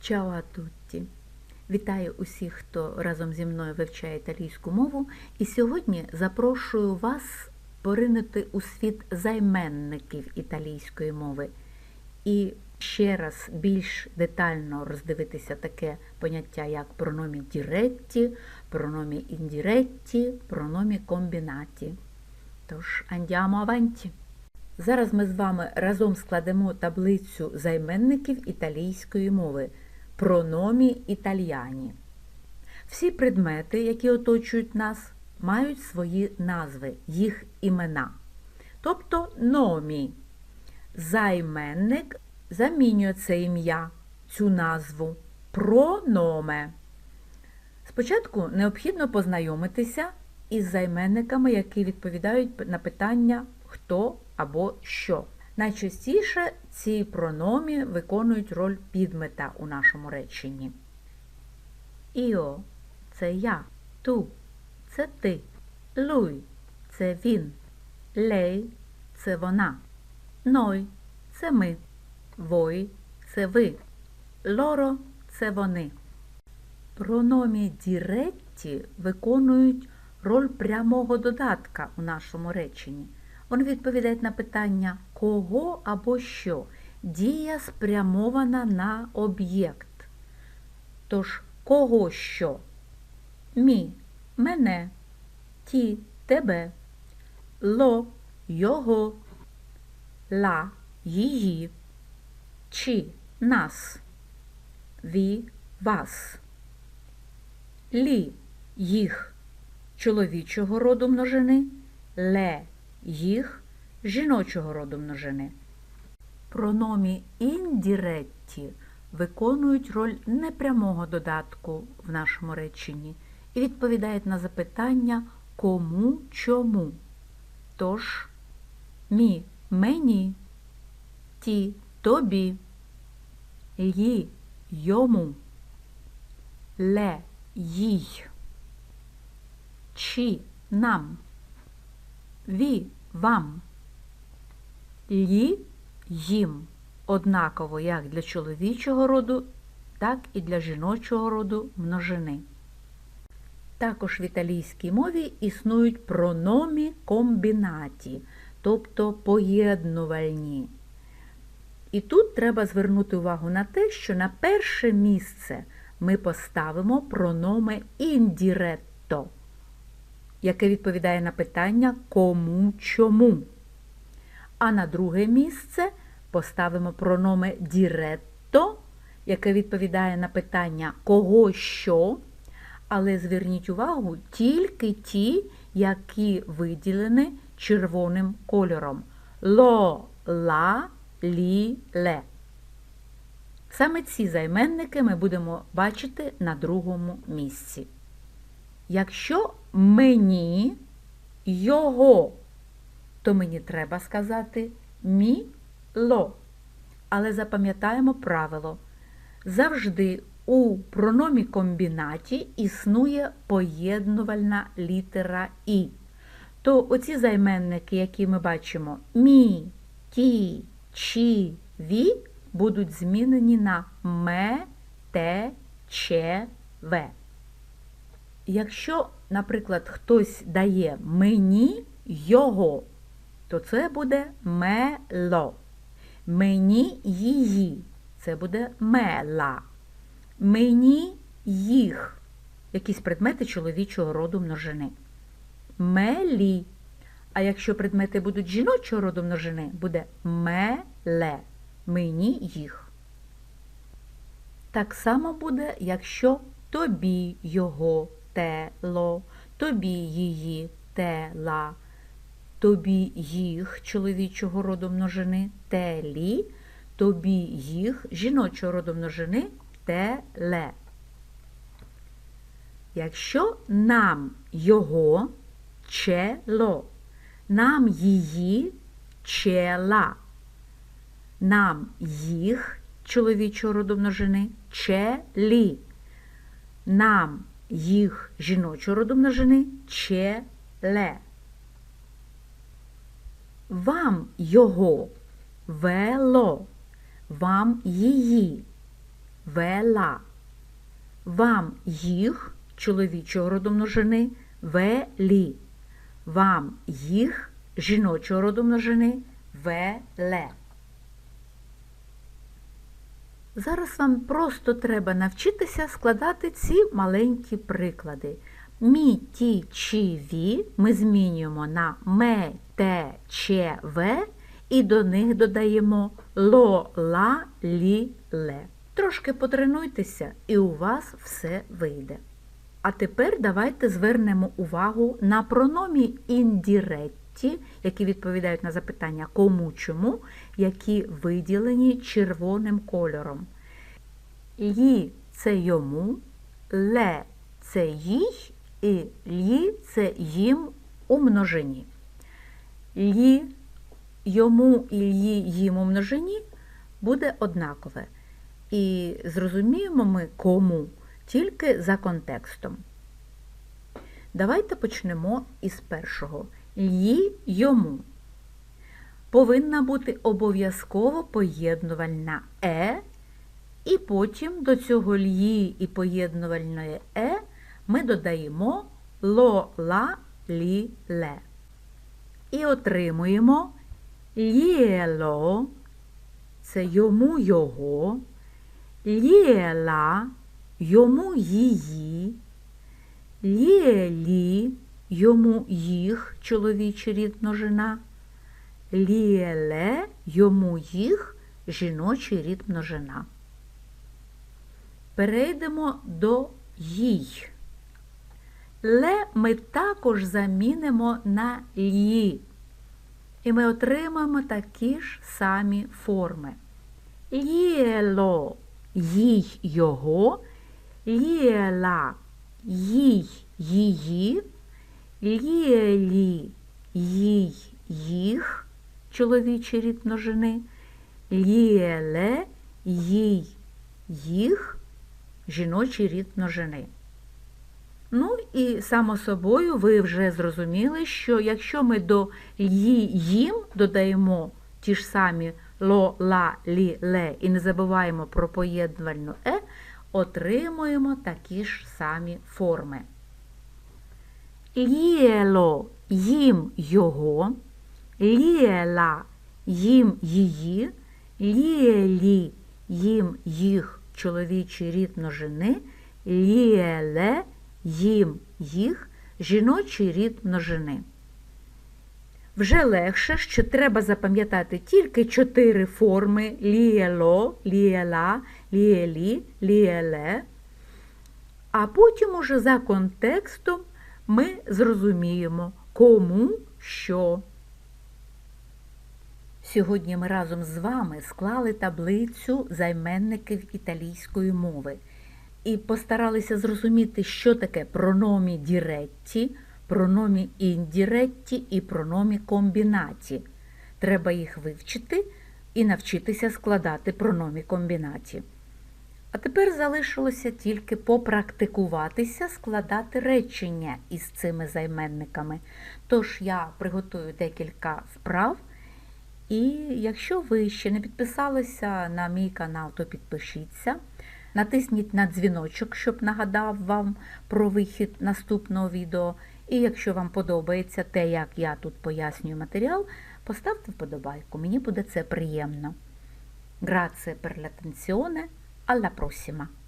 Чао тутті! Вітаю усіх, хто разом зі мною вивчає італійську мову. І сьогодні запрошую вас поринути у світ займенників італійської мови і ще раз більш детально роздивитися таке поняття, як прономі діретті, прономі індіретті, прономі комбінаті. Тож, andiamo avanti! Зараз ми з вами разом складемо таблицю займенників італійської мови прономі італіані. Всі предмети, які оточують нас, мають свої назви, їх імена. Тобто номі. Займенник замінює це ім'я, цю назву прономе. Спочатку необхідно познайомитися із займенниками, які відповідають на питання хто або що. Найчастіше ці прономі виконують роль підмета у нашому реченні. Іо це я, ту це ти, луй це він, лей це вона, ной це ми, вой це ви, лоро це вони. Прономі діретті виконують роль прямого додатка у нашому реченні. Вони відповідають на питання кого або що. Дія спрямована на об'єкт. Тож, кого що? Мі, мене, ті, тебе, ло, його, ла, її, чи, нас, ві, вас, лі, їх, чоловічого роду множини, ле, їх жіночого роду множини. Прономі індіретті виконують роль непрямого додатку в нашому реченні і відповідають на запитання кому чому. Тож мі мені, ті тобі, ї йому, ле їй, чи нам ві вам, лі їм однаково як для чоловічого роду, так і для жіночого роду множини. Також в італійській мові існують прономі комбінаті, тобто поєднувальні. І тут треба звернути увагу на те, що на перше місце ми поставимо прономе індіретто яке відповідає на питання кому чому. А на друге місце поставимо прономе діретто, яке відповідає на питання кого що, але зверніть увагу тільки ті, які виділені червоним кольором. Ло, ла, лі, ле. Саме ці займенники ми будемо бачити на другому місці. Якщо мені його, то мені треба сказати мі-ло. Але запам'ятаємо правило. Завжди у прономі комбінаті існує поєднувальна літера І. То оці займенники, які ми бачимо мі, ті, чі, ві, будуть змінені на ме, те, че, ве. Якщо, наприклад, хтось дає мені його, то це буде мело. Мені її, це буде мела. Мені їх, якісь предмети чоловічого роду множини. Мелі. А якщо предмети будуть жіночого роду множини, буде меле. Мені їх. Так само буде, якщо тобі його тело, тобі її тела, тобі їх чоловічого роду множини телі, тобі їх жіночого роду множини теле. Якщо нам його чело, нам її чела, нам їх чоловічого роду множини челі, нам їх жіночого роду множини челе. Вам його вело, вам її вела. Вам їх чоловічого роду множини велі. Вам їх жіночого роду множини веле. Зараз вам просто треба навчитися складати ці маленькі приклади. Мі, ті, чи, ві ми змінюємо на ме, те, че, ве і до них додаємо ло, ла, лі, ле. Трошки потренуйтеся і у вас все вийде. А тепер давайте звернемо увагу на прономі індіретті, які відповідають на запитання кому чому, які виділені червоним кольором. Лі це йому, ле це їй і лі це їм у множині. Лі йому і лі їм у множині буде однакове. І зрозуміємо ми кому тільки за контекстом. Давайте почнемо із першого. Лі йому. Повинна бути обов'язково поєднувальна е, і потім до цього лі і поєднувальної е ми додаємо ло, ла, лі, ле. І отримуємо лєло, це йому його, лєла, йому її, лєлі, йому їх, чоловічий рід множина, лєле, йому їх, жіночий рід множина. Перейдемо до їй. Ле ми також замінимо на лі. І ми отримаємо такі ж самі форми. Лєло їй його, лєла їй її, лєлі їй їх, чоловічий рід множини, лєле їй їх, жіночий рід множини. Ну і само собою ви вже зрозуміли, що якщо ми до «ї» їм додаємо ті ж самі ло, ла, лі, ле і не забуваємо про поєднувальну е, отримуємо такі ж самі форми. Лєло їм його, лєла їм її, лєлі їм їх чоловічий рід множини, лєле їм їх жіночий рід множини. Вже легше, що треба запам'ятати тільки чотири форми лієло, лієла, лієлі, лієле, а потім уже за контекстом ми зрозуміємо, кому що. Сьогодні ми разом з вами склали таблицю займенників італійської мови і постаралися зрозуміти, що таке прономі діретті, прономі індіретті і прономі комбінаті. Треба їх вивчити і навчитися складати прономі комбінаті. А тепер залишилося тільки попрактикуватися складати речення із цими займенниками. Тож я приготую декілька вправ. І якщо ви ще не підписалися на мій канал, то підпишіться. Натисніть на дзвіночок, щоб нагадав вам про вихід наступного відео. І якщо вам подобається те, як я тут пояснюю матеріал, поставте вподобайку, мені буде це приємно. Per l'attenzione, alla prossima!